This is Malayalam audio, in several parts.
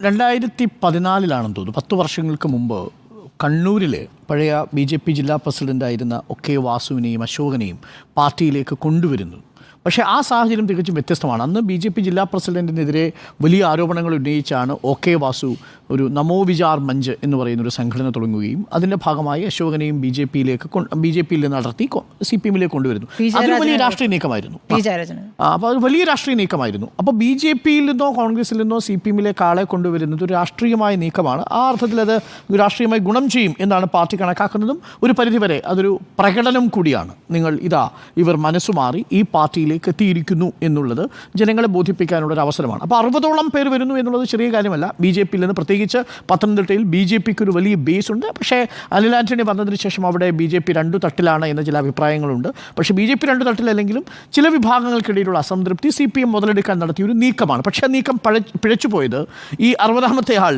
രണ്ടായിരത്തി പതിനാലിലാണെന്ന് തോന്നുന്നു. പത്ത് വർഷങ്ങൾക്ക് മുമ്പ് കണ്ണൂരിൽ പഴയ ബി ജെ പി ജില്ലാ പ്രസിഡന്റായിരുന്ന ഒ കെ വാസുവിനെയും അശോകനെയും പാർട്ടിയിലേക്ക് കൊണ്ടുവരുന്നു. പക്ഷേ ആ സാഹചര്യം തികച്ചും വ്യത്യസ്തമാണ്. അന്ന് ബി ജെ പി ജില്ലാ പ്രസിഡന്റിനെതിരെ വലിയ ആരോപണങ്ങൾ ഉന്നയിച്ചാണ് ഒ കെ വാസു ഒരു നമോ വിചാർ മഞ്ച് എന്ന് പറയുന്ന ഒരു സംഘടന തുടങ്ങുകയും അതിന്റെ ഭാഗമായി അശോകനെയും ബി ജെ പിയിലേക്ക് ബി ജെ പിയിൽ നടത്തി സി പി എമ്മിലേക്ക് കൊണ്ടുവരുന്നു. അതൊരു വലിയ രാഷ്ട്രീയ നീക്കമായിരുന്നു. അപ്പോൾ അത് വലിയ രാഷ്ട്രീയ നീക്കമായിരുന്നു. അപ്പോൾ ബി ജെ പിയിൽ നിന്നോ കോൺഗ്രസിൽ നിന്നോ സി പി എമ്മിലേക്ക് ആളെ കൊണ്ടുവരുന്നത് ഒരു രാഷ്ട്രീയമായ നീക്കമാണ്. ആ അർത്ഥത്തിൽ അത് രാഷ്ട്രീയമായി ഗുണം ചെയ്യും എന്നാണ് പാർട്ടി കണക്കാക്കുന്നതും ഒരു പരിധിവരെ അതൊരു പ്രകടനം കൂടിയാണ്. നിങ്ങൾ ഇതാ ഇവർ മനസ്സുമാറി ഈ പാർട്ടിയിലേക്ക് എത്തിയിരിക്കുന്നു എന്നുള്ളത് ജനങ്ങളെ ബോധിപ്പിക്കാനുള്ള ഒരു അവസരമാണ്. അപ്പോൾ അറുപതോളം പേര് വരുന്നു എന്നുള്ളത് ചെറിയ കാര്യമല്ല. ബി ജെ പിയിൽ നിന്ന് പ്രത്യേകിച്ച് പത്തനംതിട്ടയിൽ ബി ജെ പിക്ക് ഒരു വലിയ ബേസ് ഉണ്ട് പക്ഷേ അനിൽ ആന്റണി വന്നതിന് ശേഷം അവിടെ ബി ജെ പി രണ്ടു തട്ടിലാണ് എന്ന ചില അഭിപ്രായങ്ങളുണ്ട്. പക്ഷേ ബി ജെ പി രണ്ടു തട്ടിലല്ലെങ്കിലും ചില വിഭാഗങ്ങൾക്കിടയിലുള്ള അസംതൃപ്തി സി പി എം മുതലെടുക്കാൻ നടത്തിയ ഒരു നീക്കമാണ്. പക്ഷേ ആ നീക്കം പഴ പിഴച്ചുപോയത് ഈ അറുപതാമത്തെ ആൾ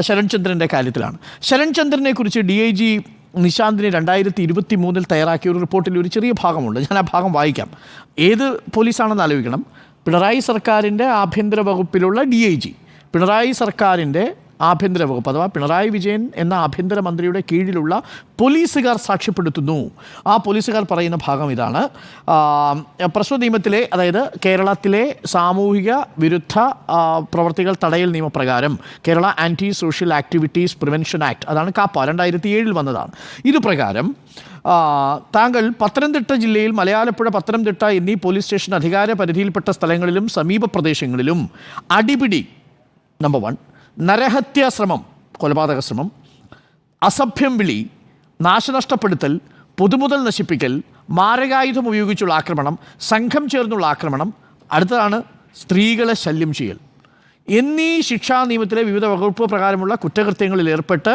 ശരൺചന്ദ്രന്റെ കാര്യത്തിലാണ്. ശരൺചന്ദ്രനെ കുറിച്ച് ഡി ഐ ജി നിശാന്തിന് രണ്ടായിരത്തി ഇരുപത്തി മൂന്നിൽ തയ്യാറാക്കിയ ഒരു റിപ്പോർട്ടിൽ ഒരു ചെറിയ ഭാഗമുണ്ട്. ഞാൻ ആ ഭാഗം വായിക്കാം. ഏത് പോലീസാണെന്ന് ആലോചിക്കണം. പിണറായി സർക്കാരിന്റെ ആഭ്യന്തര വകുപ്പിലുള്ള ഡി ഐ ജി. പിണറായി സർക്കാരിന്റെ ആഭ്യന്തര വകുപ്പ് അഥവാ പിണറായി വിജയൻ എന്ന ആഭ്യന്തരമന്ത്രിയുടെ കീഴിലുള്ള പോലീസുകാർ സാക്ഷ്യപ്പെടുത്തുന്നു. ആ പോലീസുകാർ പറയുന്ന ഭാഗം ഇതാണ്. പ്രശ്ന നിയമത്തിലെ അതായത് കേരളത്തിലെ സാമൂഹിക വിരുദ്ധ പ്രവർത്തികൾ തടയൽ നിയമപ്രകാരം Kerala anti social activities prevention act അതാണ് കാപ്പ രണ്ടായിരത്തി ഏഴിൽ വന്നതാണ്. ഇതുപ്രകാരം താങ്കൾ പത്തനംതിട്ട ജില്ലയിൽ മലയാളപ്പുഴ പത്തനംതിട്ട എന്നീ പോലീസ് സ്റ്റേഷൻ അധികാര പരിധിയിൽപ്പെട്ട സ്ഥലങ്ങളിലും സമീപ പ്രദേശങ്ങളിലും അടിപിടി നമ്പർ വൺ നരഹത്യാശ്രമം കൊലപാതക ശ്രമം അസഭ്യം വിളി നാശനഷ്ടപ്പെടുത്തൽ പൊതുമുതൽ നശിപ്പിക്കൽ മാരകായുധം ഉപയോഗിച്ചുള്ള ആക്രമണം സംഘം ചേർന്നുള്ള ആക്രമണം അടുത്തതാണ് സ്ത്രീകളെ ശല്യം ചെയ്യൽ. എന്നീ ശിക്ഷാ നിയമത്തിലെ വിവിധ വകുപ്പ് പ്രകാരമുള്ള കുറ്റകൃത്യങ്ങളിൽ ഏർപ്പെട്ട്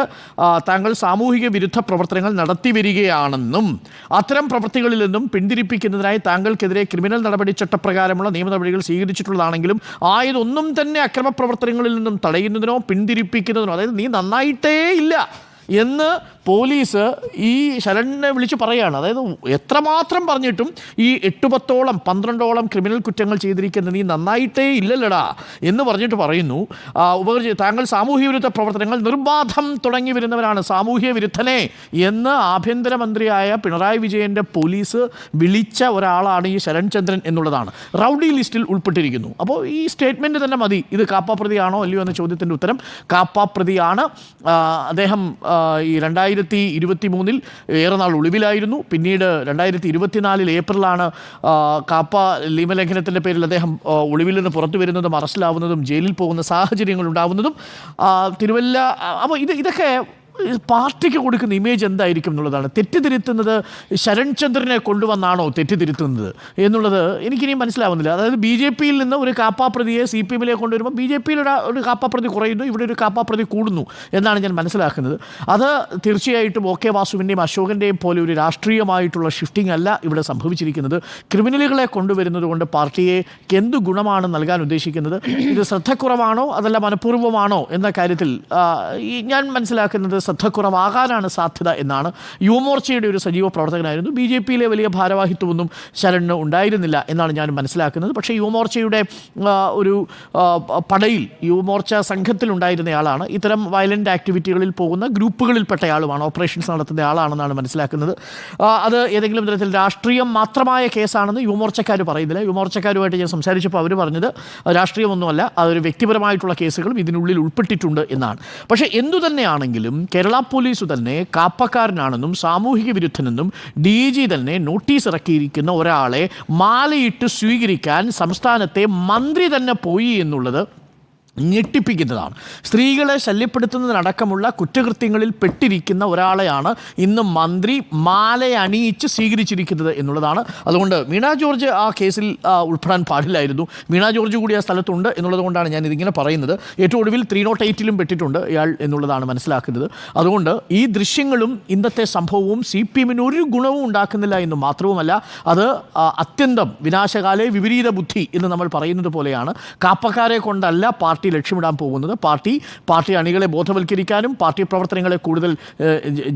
താങ്കൾ സാമൂഹിക വിരുദ്ധ പ്രവർത്തനങ്ങൾ നടത്തി വരികയാണെന്നും അത്തരം പ്രവൃത്തികളിൽ നിന്നും പിന്തിരിപ്പിക്കുന്നതിനായി താങ്കൾക്കെതിരെ ക്രിമിനൽ നടപടി ചട്ടപ്രകാരമുള്ള നിയമ നടപടികൾ സ്വീകരിച്ചിട്ടുള്ളതാണെങ്കിലും ആയതൊന്നും തന്നെ അക്രമ പ്രവർത്തനങ്ങളിൽ നിന്നും തടയുന്നതിനോ പിന്തിരിപ്പിക്കുന്നതിനോ അതായത് നീ നന്നായിട്ടേ ഇല്ല എന്ന് പോലീസ് ഈ ശരണിനെ വിളിച്ച് പറയുകയാണ് അതായത് എത്രമാത്രം പറഞ്ഞിട്ടും ഈ എട്ട് പത്തോളം പന്ത്രണ്ടോളം ക്രിമിനൽ കുറ്റങ്ങൾ ചെയ്തിരിക്കുന്ന നീ നന്നായിട്ടേ ഇല്ലല്ലടാ എന്ന് പറഞ്ഞിട്ട് പറയുന്നു. ഉപകരിച്ച് ഉപകരി താങ്കൾ സാമൂഹ്യ വിരുദ്ധ പ്രവർത്തനങ്ങൾ നിർബാധം തുടങ്ങി വരുന്നവരാണ് സാമൂഹ്യ വിരുദ്ധനെ എന്ന് ആഭ്യന്തരമന്ത്രിയായ പിണറായി വിജയന്റെ പോലീസ് വിളിച്ച ഒരാളാണ് ഈ ശരൺചന്ദ്രൻ എന്നുള്ളതാണ്. റൗഡി ലിസ്റ്റിൽ ഉൾപ്പെട്ടിരിക്കുന്നു. അപ്പോൾ ഈ സ്റ്റേറ്റ്മെന്റ് തന്നെ മതി. ഇത് കാപ്പാപ്രതിയാണോ അല്ലയോ എന്ന ചോദ്യത്തിന്റെ ഉത്തരം കാപ്പാപ്രതിയാണ്. അദ്ദേഹം ഈ രണ്ടായിരത്തി ഇരുപത്തി മൂന്നിൽ ഏറെ നാൾ ഒളിവിലായിരുന്നു. പിന്നീട് രണ്ടായിരത്തി ഇരുപത്തിനാലിൽ ഏപ്രിലാണ് കാപ്പ നിയമലംഘനത്തിന്റെ പേരിൽ അദ്ദേഹം ഒളിവിൽ നിന്ന് പുറത്തു വരുന്നതും അറസ്റ്റിലാവുന്നതും ജയിലിൽ പോകുന്ന സാഹചര്യങ്ങൾ ഉണ്ടാവുന്നതും തിരുവല്ല അപ്പോൾ ഇത് ഇതൊക്കെ പാർട്ടിക്ക് കൊടുക്കുന്ന ഇമേജ് എന്തായിരിക്കും എന്നുള്ളതാണ്. തെറ്റിദ്ധരുത്തുന്നത് ശരൺചന്ദ്രനെ കൊണ്ടുവന്നാണോ തെറ്റിദ്ധരുത്തുന്നത് എന്നുള്ളത് എനിക്കിനിയും മനസ്സിലാവുന്നില്ല. അതായത് ബി ജെ പിയിൽ നിന്ന് ഒരു കാപ്പാപ്രതിയെ സി പി എമ്മിലേക്ക് കൊണ്ടുവരുമ്പോൾ ബി ജെ പിയിൽ ഒരു കാപ്പാപ്രതി കുറയുന്നു ഇവിടെ ഒരു കാപ്പാപ്രതി കൂടുന്നു എന്നാണ് ഞാൻ മനസ്സിലാക്കുന്നത്. അത് തീർച്ചയായിട്ടും ഒ കെ വാസുവിന്റെയും അശോകന്റെയും പോലെ ഒരു രാഷ്ട്രീയമായിട്ടുള്ള ഷിഫ്റ്റിംഗ് അല്ല ഇവിടെ സംഭവിച്ചിരിക്കുന്നത്. ക്രിമിനലുകളെ കൊണ്ടുവരുന്നത് കൊണ്ട് പാർട്ടിയെ എന്ത് ഗുണമാണ് നൽകാൻ ഉദ്ദേശിക്കുന്നത്? ഇത് ശ്രദ്ധക്കുറവാണോ? അതല്ല മനഃപൂർവമാണോ? എന്ന കാര്യത്തിൽ ഞാൻ മനസ്സിലാക്കുന്നത് ശ്രദ്ധക്കുറവാകാനാണ് സാധ്യത എന്നാണ് യുവമോർച്ചയുടെ ഒരു സജീവ പ്രവർത്തകനായിരുന്നു. ബി ജെ പിയിലെ വലിയ ഭാരവാഹിത്വമൊന്നും ശരണിന് ഉണ്ടായിരുന്നില്ല എന്നാണ് ഞാൻ മനസ്സിലാക്കുന്നത്. പക്ഷേ യുവമോർച്ചയുടെ ഒരു പടയിൽ യുവമോർച്ച സംഘത്തിലുണ്ടായിരുന്നയാളാണ് ഇത്തരം വയലന്റ് ആക്ടിവിറ്റികളിൽ പോകുന്ന ഗ്രൂപ്പുകളിൽപ്പെട്ട ആളുമാണ് ഓപ്പറേഷൻസ് നടത്തുന്ന ആളാണെന്നാണ് മനസ്സിലാക്കുന്നത്. അത് ഏതെങ്കിലും തരത്തിൽ രാഷ്ട്രീയം മാത്രമായ കേസാണെന്ന് യുവമോർച്ചക്കാർ പറയുന്നില്ല. യുവമോർച്ചക്കാരുമായിട്ട് ഞാൻ സംസാരിച്ചപ്പോൾ അവർ പറഞ്ഞത് രാഷ്ട്രീയമൊന്നുമല്ല അതൊരു വ്യക്തിപരമായിട്ടുള്ള കേസുകളും ഇതിനുള്ളിൽ ഉൾപ്പെട്ടിട്ടുണ്ട് എന്നാണ്. പക്ഷേ എന്തു തന്നെയാണെങ്കിലും കേരള പോലീസ് തന്നെ കാപ്പക്കാരനാണെന്നും സാമൂഹിക വിരുദ്ധനെന്നും ഡി ജി തന്നെ നോട്ടീസ് ഇറക്കിയിരിക്കുന്ന ഒരാളെ മാലയിട്ട് സ്വീകരിക്കാൻ സംസ്ഥാനത്തെ മന്ത്രി തന്നെ പോയി എന്നുള്ളത് ഞെട്ടിപ്പിക്കുന്നതാണ്. സ്ത്രീകളെ ശല്യപ്പെടുത്തുന്നതിനടക്കമുള്ള കുറ്റകൃത്യങ്ങളിൽ പെട്ടിരിക്കുന്ന ഒരാളെയാണ് ഇന്ന് മന്ത്രി മാലയണിയിച്ച് സ്വീകരിച്ചിരിക്കുന്നത് എന്നുള്ളതാണ്. അതുകൊണ്ട് മീണ ജോർജ് ആ കേസിൽ ഉൾപ്പെടാൻ പാടില്ലായിരുന്നു. മീണ ജോർജ് കൂടി ആ സ്ഥലത്തുണ്ട് എന്നുള്ളതുകൊണ്ടാണ് ഞാൻ ഇതിങ്ങനെ പറയുന്നത്. ഏറ്റവും ഒടുവിൽ ത്രീ നോട്ട് എയ്റ്റിലും പെട്ടിട്ടുണ്ട് ഇയാൾ എന്നുള്ളതാണ് മനസ്സിലാക്കുന്നത്. അതുകൊണ്ട് ഈ ദൃശ്യങ്ങളും ഇന്നത്തെ സംഭവവും സി പി എമ്മിന് ഒരു ഗുണവും ഉണ്ടാക്കുന്നില്ല എന്ന് മാത്രവുമല്ല അത് അത്യന്തം വിനാശകാലെ വിപരീത ബുദ്ധി എന്ന് നമ്മൾ പറയുന്നത് പോലെയാണ്. കാപ്പക്കാരെ കൊണ്ടല്ല പാർട്ടി പാർട്ടി ലക്ഷ്യമിടാൻ പോകുന്നത്. പാർട്ടി പാർട്ടി അണികളെ ബോധവൽക്കരിക്കാനും പാർട്ടി പ്രവർത്തനങ്ങളെ കൂടുതൽ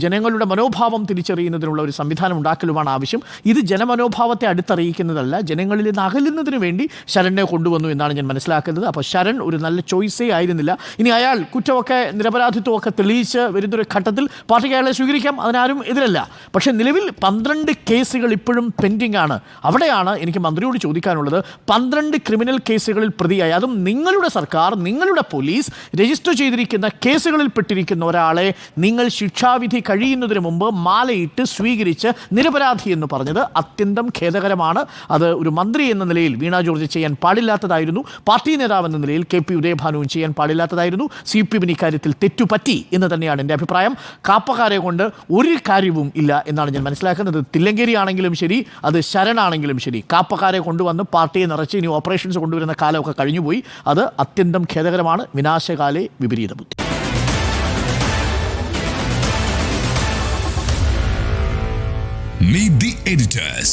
ജനങ്ങളുടെ മനോഭാവം തിരിച്ചറിയുന്നതിനുള്ള ഒരു സംവിധാനം ഉണ്ടാക്കലുമാണ് ആവശ്യം. ഇത് ജനമനോഭാവത്തെ അടുത്തറിയിക്കുന്നതല്ല ജനങ്ങളിൽ നിന്ന് അകലുന്നതിന് വേണ്ടി ശരണിനെ കൊണ്ടുവന്നു എന്നാണ് ഞാൻ മനസ്സിലാക്കുന്നത്. അപ്പോൾ ശരൺ ഒരു നല്ല ചോയ്സേ ആയിരുന്നില്ല. ഇനി അയാൾ കുറ്റമൊക്കെ നിരപരാധിത്വമൊക്കെ തെളിയിച്ച് വരുന്നൊരു ഘട്ടത്തിൽ പാർട്ടിക്ക് അയാളെ സ്വീകരിക്കാം അതിനാരും എതിരല്ല. പക്ഷേ നിലവിൽ പന്ത്രണ്ട് കേസുകൾ ഇപ്പോഴും പെൻഡിംഗ് ആണ് അവിടെയാണ് എനിക്ക് മന്ത്രിയോട് ചോദിക്കാനുള്ളത്. പന്ത്രണ്ട് ക്രിമിനൽ കേസുകളിൽ പ്രതിയായി. അതും നിങ്ങളുടെ സർക്കാർ നിങ്ങളുടെ പോലീസ് രജിസ്റ്റർ ചെയ്തിരിക്കുന്ന കേസുകളിൽ പെട്ടിരിക്കുന്ന ഒരാളെ നിങ്ങൾ ശിക്ഷാവിധി കഴിയുന്നതിന് മുമ്പ് മാലയിട്ട് സ്വീകരിച്ച് നിരപരാധി എന്ന് പറഞ്ഞത് അത്യന്തം ഖേദകരമാണ്. അത് ഒരു മന്ത്രി എന്ന നിലയിൽ വീണ ജോർജ് ചെയ്യാൻ പാടില്ലാത്തതായിരുന്നു. പാർട്ടി നേതാവ് എന്ന നിലയിൽ കെ പി ഉദയഭാനുവും ചെയ്യാൻ പാടില്ലാത്തതായിരുന്നു. സി പി എമ്മിന് ഇക്കാര്യത്തിൽ തെറ്റുപറ്റി എന്ന് തന്നെയാണ് എന്റെ അഭിപ്രായം. കാപ്പക്കാരെ കൊണ്ട് ഒരു കാര്യവും ഇല്ല എന്നാണ് ഞാൻ മനസ്സിലാക്കുന്നത്. തില്ലങ്കേരി ആണെങ്കിലും ശരി അത് ശരണാണെങ്കിലും ശരി. കാപ്പക്കാരെ കൊണ്ടുവന്ന് പാർട്ടിയെ നിറച്ച് ഇനി ഓപ്പറേഷൻസ് കൊണ്ടുവരുന്ന കാലമൊക്കെ കഴിഞ്ഞുപോയി. അത് അത്യന്തം ഖേദകരമാണ് വിനാശകാലെ വിപരീത ബുദ്ധി Meet the editors.